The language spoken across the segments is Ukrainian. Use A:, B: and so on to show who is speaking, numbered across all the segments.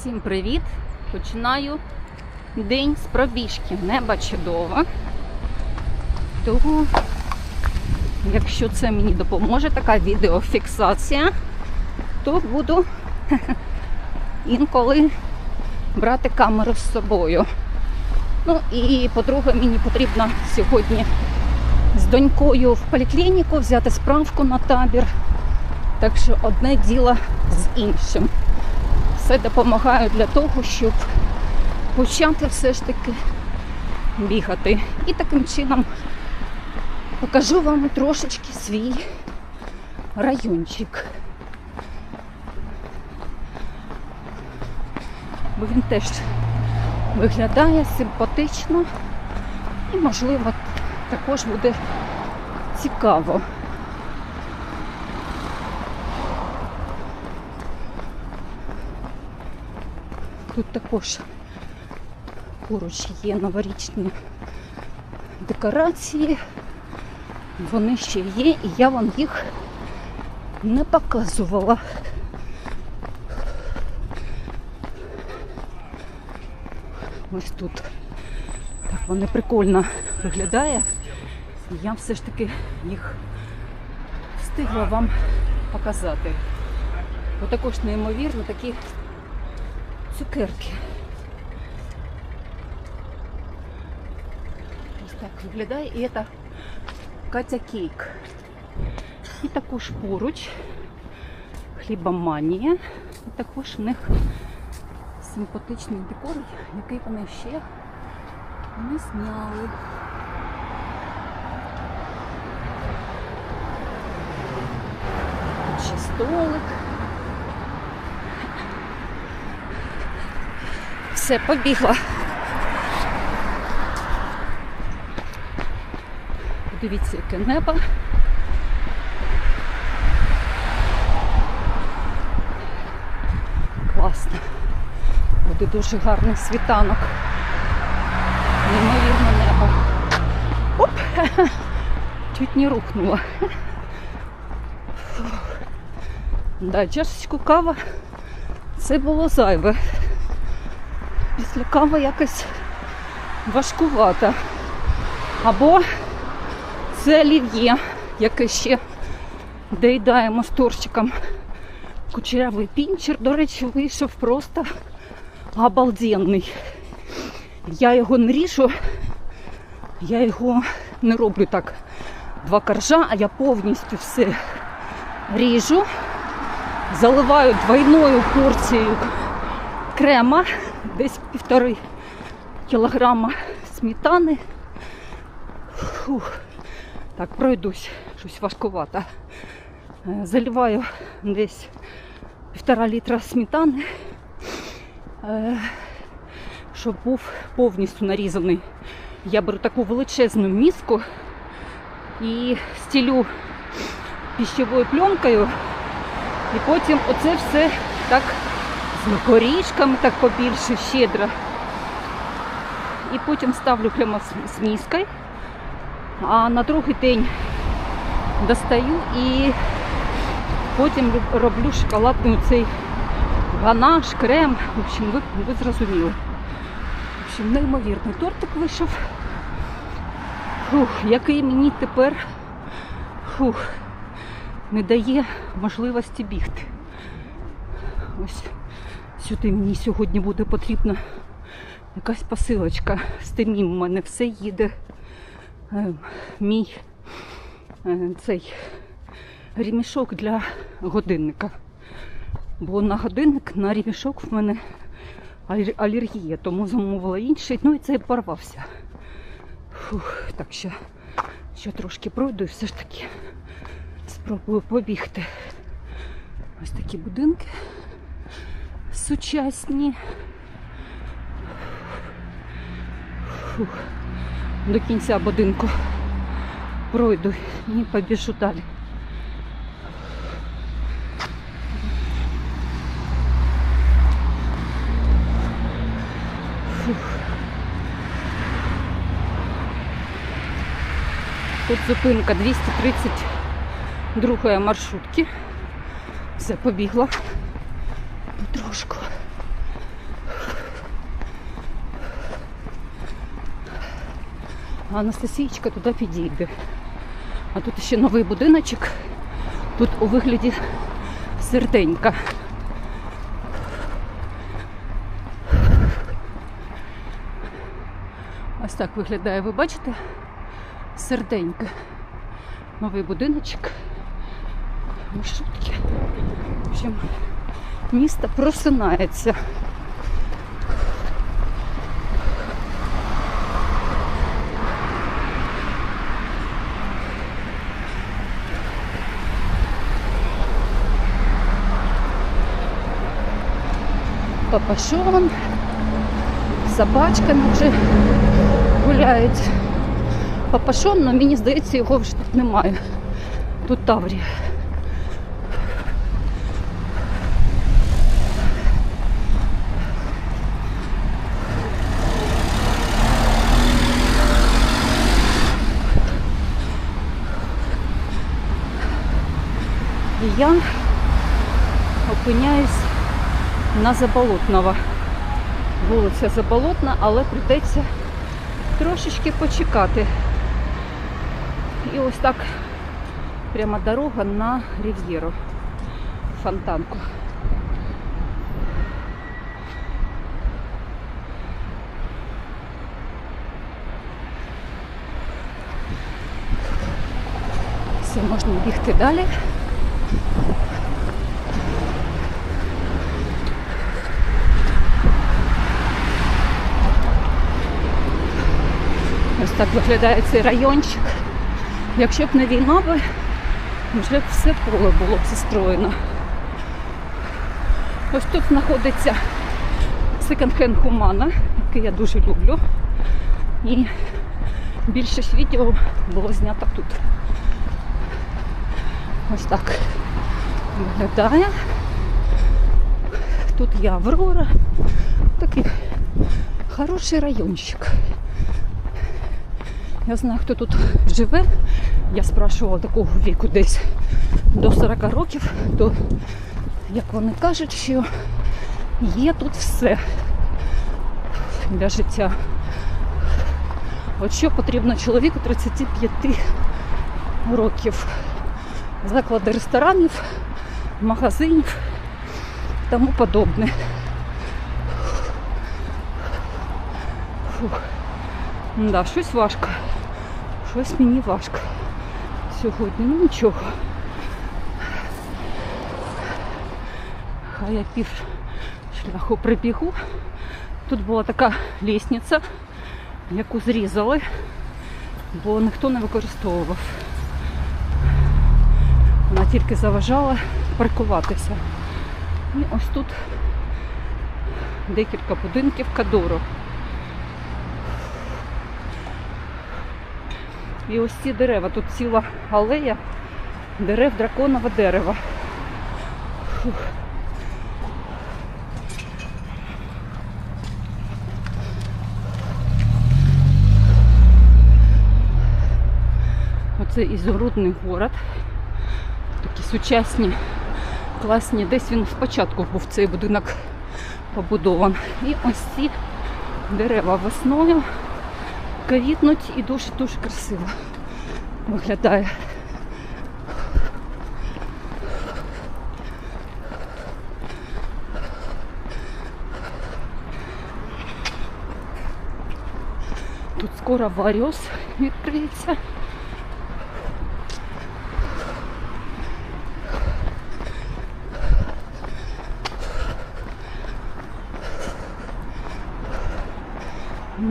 A: Всім привіт! Починаю день з пробіжки. Небо чудово. Тому, якщо це мені допоможе, така відеофіксація, то буду інколи брати камеру з собою. Ну і по-друге, мені потрібно сьогодні з донькою в поліклініку взяти справку на табір. Так що одне діло з іншим. Все допомагаю для того, щоб почати все ж таки бігати. І таким чином покажу вам трошечки свій райончик. Бо він теж виглядає симпатично і, можливо, також буде цікаво. Тут також поруч є новорічні декорації. Вони ще є, і я вам їх не показувала. Ось тут. Так вони прикольно виглядає. І я все ж таки їх встигла вам показати. Бо також неймовірно такі цукерки. Ось так виглядає. І це Катя Кейк. І також поруч хлібоманія. І також в них симпатичний декор, який вони ще не зняли. Тут ще столик. Все, побігла. Подивіться, яке небо. Класно. Буде дуже гарний світанок. Неймовірне небо. Оп! Чуть не рухнула. Да, чашечку кава. Це було зайве. Після кави якось важкувато. Або це олів'є, яке ще доїдаємо з торчиком. Кучерявий пінчер, до речі, вийшов просто обалденний. Я його не ріжу, я його не роблю так два коржа, а я повністю все ріжу, заливаю двойною порцією крема, десь півтори кілограма сметани. Фух. Так, пройдусь, щось важкувато. Е, Заливаю десь півтора літра сметани, е, щоб був повністю нарізаний. Я беру таку величезну міску і стілю пищовою пленкою, і потім оце все так з горішками так побільше, щедро. І потім ставлю прямо з міскою. А на другий день достаю і потім роблю шоколадний цей ганаш, крем. В общем, ви, ви зрозуміли. В общем, неймовірний тортик вийшов. Фух, який мені тепер фух, не дає можливості бігти. Ось сюди мені сьогодні буде потрібна якась посилочка. З тим у мене все їде е, мій е, цей ремішок для годинника. Бо на годинник, на ремішок в мене алергія, тому замовила інший. Ну і цей порвався. Фух, так що, ще трошки пройду і все ж таки спробую побігти. Ось такі будинки сучасні. Фух. До кінця будинку пройду і побіжу далі. Тут зупинка 232 маршрутки. Все, побігла важко. А Анастасійчика туди підійде. А тут ще новий будиночок, тут у вигляді серденька. Ось так виглядає, ви бачите? Серденька. Новий будиночок. Маршрутки. В общем, місто просинається. Папашон, собачками вже гуляють. Папашон, але мені здається, його вже тут немає. Тут Таврія. Я опиняюсь на Заболотного. Вулиця Заболотна, але прийдеться трошечки почекати. І ось так прямо дорога на Рів'єру. Фонтанку. Можна бігти далі. Ось так виглядає цей райончик. Якщо б не війна, би, вже б все поле було б застроєно. Ось тут знаходиться секонд-хенд Хумана, який я дуже люблю. І більшість відео було знято тут. Ось так виглядає. Тут є Аврора. Такий хороший райончик. Я знаю, хто тут живе. Я спрашувала такого віку десь до 40 років, то як вони кажуть, що є тут все для життя. От що потрібно чоловіку 35 років. Заклади ресторанів, магазинів, і тому подобне. Фух. Да, щось важко. Щось мені важко сьогодні. Ну нічого. Хай я пів шляху прибігу. Тут була така лісниця, яку зрізали, бо ніхто не використовував. Вона тільки заважала паркуватися. І ось тут декілька будинків Кадору. І ось ці дерева, тут ціла алея дерев драконового дерева. Фух. Оце ізумрудний город. Такі сучасні, класні. Десь він спочатку був цей будинок побудований. І ось ці дерева весною квітнуть і дуже-дуже красиво виглядає. Тут скоро варіос відкриється.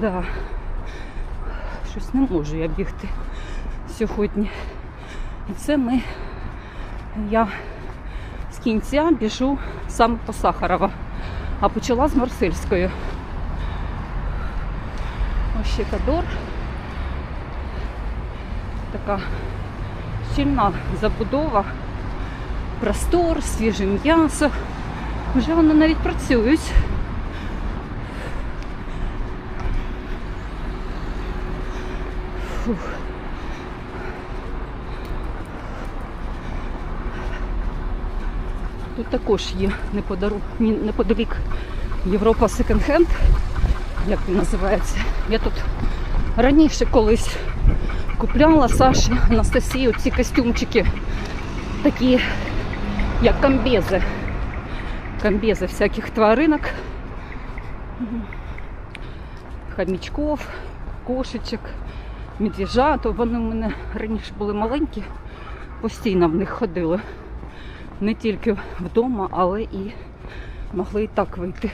A: Да. Щось не можу я бігти сьогодні. І це ми, я з кінця біжу саме по Сахарова, а почала з Марсельської. Ось ще Кадор. Така щільна забудова, простор, свіже м'ясо. Вже вони навіть працюють. Фух. Тут також є неподалік Європа Секонд-хенд, як він називається. Я тут Раніше колись купляла Саші Анастасію ці костюмчики, такі як комбези. Комбези всяких тваринок, хомячков, кошечок, медвіжат. Вони у мене раніше були маленькі, постійно в них ходили. Не тільки вдома, але і могли і так вийти.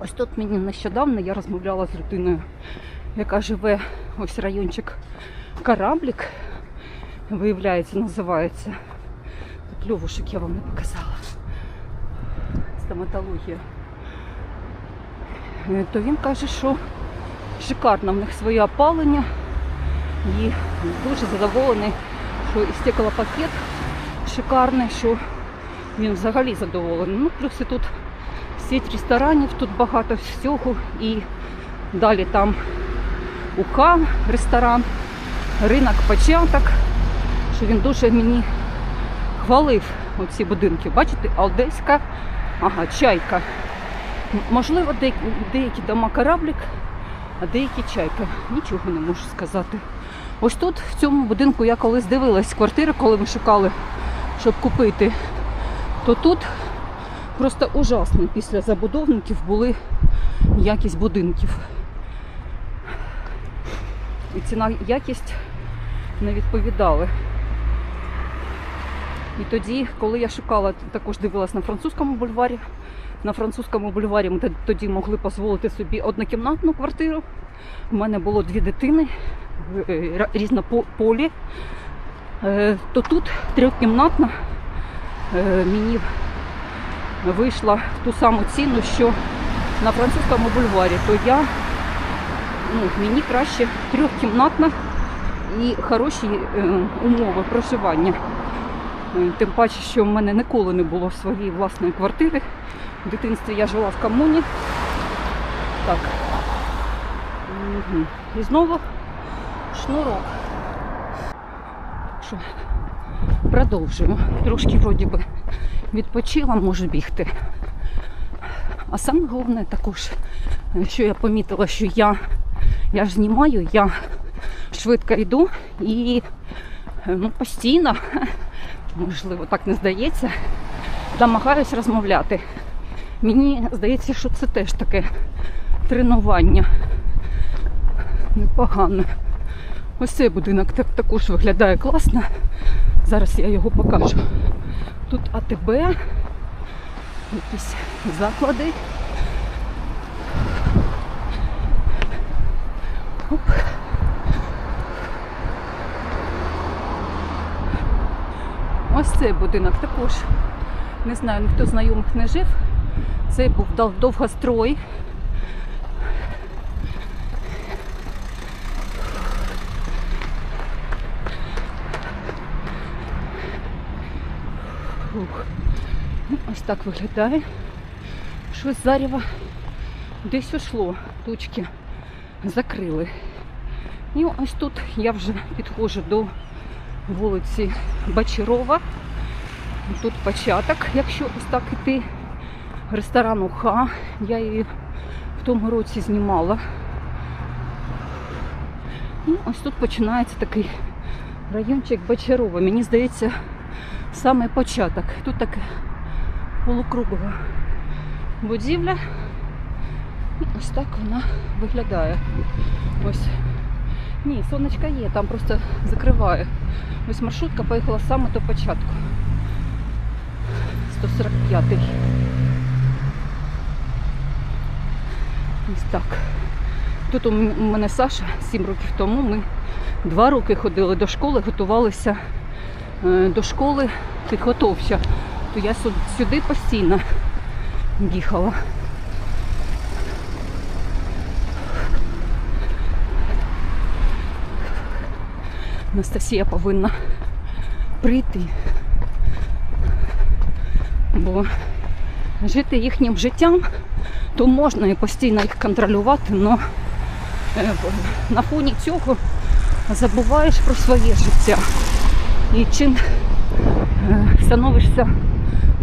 A: Ось тут мені нещодавно я розмовляла з людиною, яка живе ось райончик Кораблік, виявляється, називається. Тут льовушек я вам не показала. Стоматологія. Е, То він каже, що шикарно в них своє опалення і дуже задоволений, що і стеклопакет шикарний, що він взагалі задоволений. Ну, плюс і тут сеть ресторанів, тут багато всього. І далі там УК ресторан, ринок початок, що він дуже мені хвалив оці будинки. Бачите, Алдеська, ага, чайка. Можливо, деякі дома кораблік, а деякі чайка. Нічого не можу сказати. Ось тут, в цьому будинку, я колись дивилась квартири, коли ми шукали, щоб купити, то тут просто ужасно після забудовників були якість будинків. І ціна якість не відповідали. І тоді, коли я шукала, також дивилась на французькому бульварі. На французькому бульварі ми тоді могли дозволити собі однокімнатну квартиру. У мене було дві дитини е, різнополі. Е, То тут трьохкімнатна е, мені вийшла ту саму ціну, що на французькому бульварі, то я ну, мені краще трьохкімнатна і хороші умови проживання. Тим паче, що в мене ніколи не було своєї власної квартири. В дитинстві я жила в комуні. Так. Мгм. І знову шнурок. Що продовжую. Трошки вроді би відпочила, можу бігти. А саме головне також, що я помітила, що я, я ж знімаю, я швидко йду і ну, постійно, можливо, так не здається, намагаюсь розмовляти. Мені здається, що це теж таке тренування. Непогано. Ось цей будинок так, також виглядає класно. Зараз я його покажу. Тут АТБ, якісь заклади. Оп. Ось цей будинок також. Не знаю, ніхто знайомих не жив. Цей був довгострой. Фух. Ну, ось так виглядає. Щось зарево десь ушло, тучки закрили. І ось тут я вже підходжу до вулиці Бачарова. Тут початок, якщо ось так іти. Ресторан Уха. Я її в тому році знімала. І ось тут починається такий райончик Бочарова. Мені здається, саме початок. Тут така полукругова будівля. І ось так вона виглядає. Ось. Ні, сонечка є, там просто закриває. Ось маршрутка поїхала саме до початку. 145-й. Ось так. Тут у мене Саша 7 років тому. Ми два роки ходили до школи, готувалися е, до школи підготовча. То я сюди постійно їхала. Анастасія повинна прийти. Бо жити їхнім життям, то можна і постійно їх контролювати, але на фоні цього забуваєш про своє життя. І чим е, становишся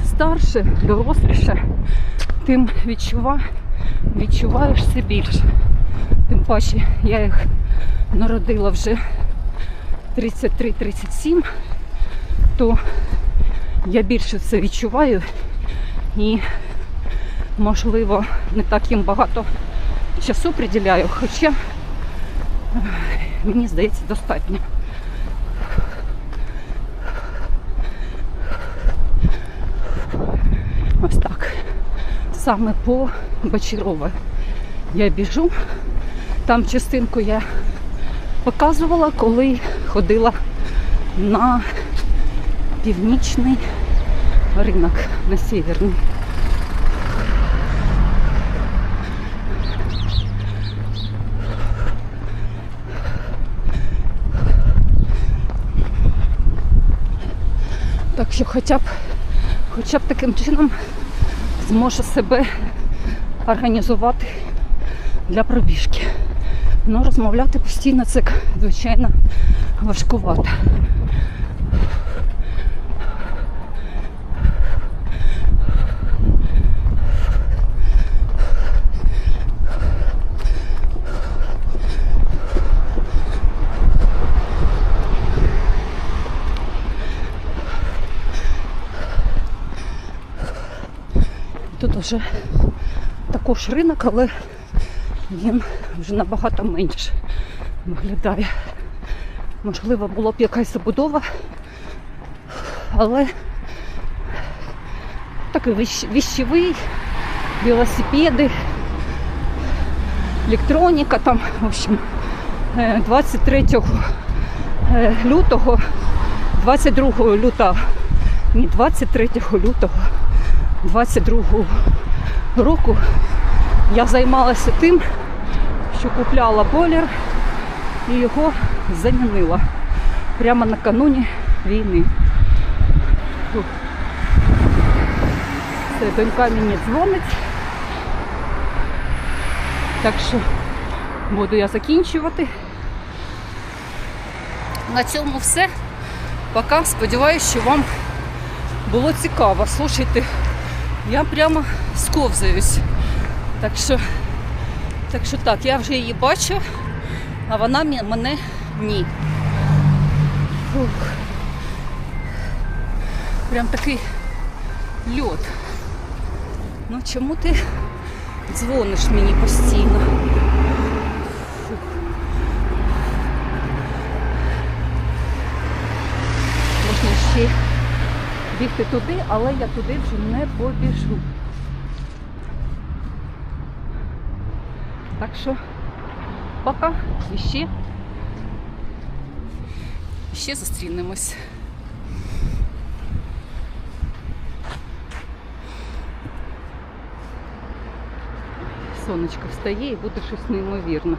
A: старше, доросліше, тим відчува, відчуваєш все більше. Тим паче я їх народила вже 33-37, то я більше це відчуваю і, можливо, не так їм багато часу приділяю, хоча мені здається достатньо. Ось так. Саме по Бочарове я біжу. Там частинку я показувала, коли ходила на північний ринок, на северний. Що хоча б, хоча б таким чином зможу себе організувати для пробіжки. Ну, розмовляти постійно це, звичайно, важкувато. Вже також ринок, але він вже набагато менше виглядає. Можливо, була б якась забудова, але такий віщ- віщовий, велосипеди, електроніка там, в общем, е, 23 е, лютого, 22 лютого, ні, 23 лютого 22 року я займалася тим, що купляла бойлер і його замінила прямо накануні війни. Все, донька мені дзвонить. Так що буду я закінчувати. На цьому все. Пока. Сподіваюся, що вам було цікаво. Слушайте, я прямо сковзаюсь. Так що, так що так, я вже її бачу, а вона мене ні. Фух. Прям такий льот. Ну чому ти дзвониш мені постійно? Фух. Можна ще бігти туди, але я туди вже не побіжу. Так що пока і ще, ще зустрінемось. Сонечко встає і буде щось неймовірне.